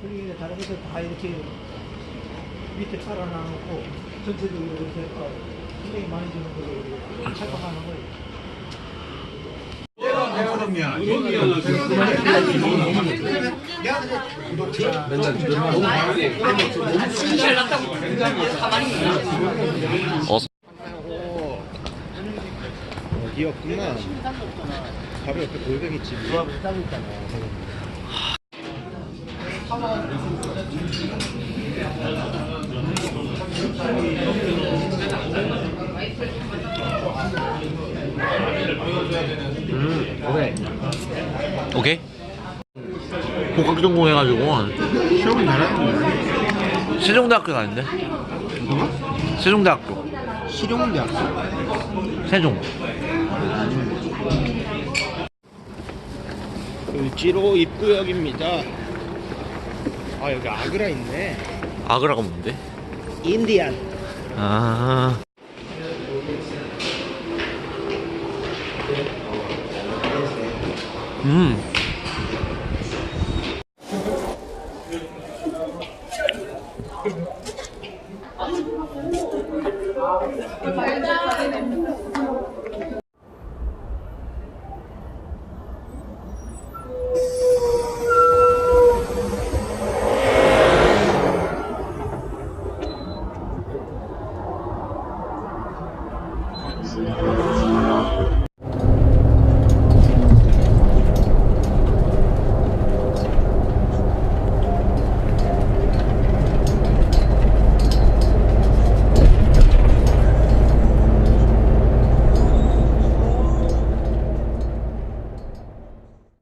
그리고 다른 것들 다 이렇게 밑에 깔아놔놓고 전체적으로 이렇게 굉장히 많이 주는 거로 착각하는 거예요. 어, 여기였구나. 바로 옆에 골뱅이 집 이. 오케이. 복학 전공 해가지고 시험은 잘하는 세종대학교 다닌대. 세종대학교. 실용대학교. 세종. 을지로 입구역입니다. 아 여기 아그라 있네. 아그라가 뭔데? 인디안. 아. Mm.